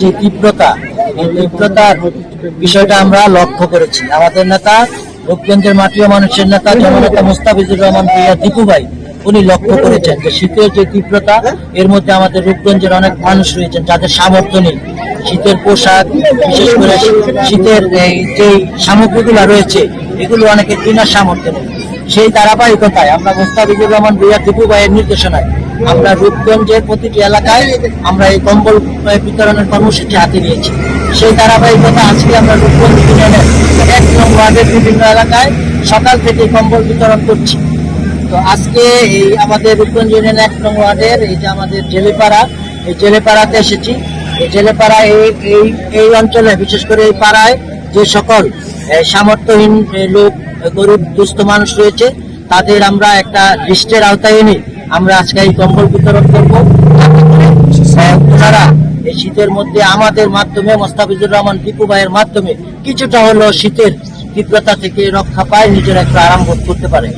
যে তীব্রতা, এই তীব্রতার বিষয়টা আমরা লক্ষ্য করেছি। আমাদের নেতা রূপগঞ্জের মাটিও মানুষের নেতা জননেতা মুস্তাফিজুর রহমান ভূঁইয়া দীপু ভাই উনি লক্ষ্য করেছেন যে শীতের যে তীব্রতা, এর মধ্যে আমাদের রূপগঞ্জের অনেক মানুষ রয়েছেন যাদের সামর্থ্য নেই। শীতের পোশাক, বিশেষ করে শীতের যে সামগ্রীগুলো রয়েছে, এগুলো অনেকে কেনার সামর্থ্য নেই। সেই ধারাবাহিকতায় আমরা মোস্তাফিজুর রহমান ভূঁইয়া দীপু ভাইয়ের নির্দেশনায় আমরা রূপগঞ্জের প্রতিটি এলাকায় আমরা এই কম্বল বিতরণের কর্মসূচি হাতে নিয়েছি। সেই ধারাবাহিকতা আজকে আমরা রূপগঞ্জ ইউনিয়নের এক নং ওয়ার্ডের বিভিন্ন এলাকায় সকাল থেকে কম্বল বিতরণ করছি। তো আজকে এই আমাদের রূপগঞ্জ ইউনিয়ন এক নং ওয়ার্ডের, এই যে আমাদের জেলেপাড়া, এই জেলেপাড়াতে এসেছি। এই জেলেপাড়া এই এই এই অঞ্চলে, বিশেষ করে এই পাড়ায় যে সকল সামর্থ্যহীন লোক গরিব, দুস্থ মানুষ রয়েছে, তাদের আমরা একটা লিস্টের আওতায় এনে আমরা আজকে এই কম্বল বিতরণ করব। তারা এই শীতের মধ্যে আমাদের মাধ্যমে, মোস্তাফিজুর রহমান টিপু ভাইয়ের মাধ্যমে কিছুটা হলো শীতের তীব্রতা থেকে রক্ষা পায়, নিজের একটা আরাম বোধ করতে পারে।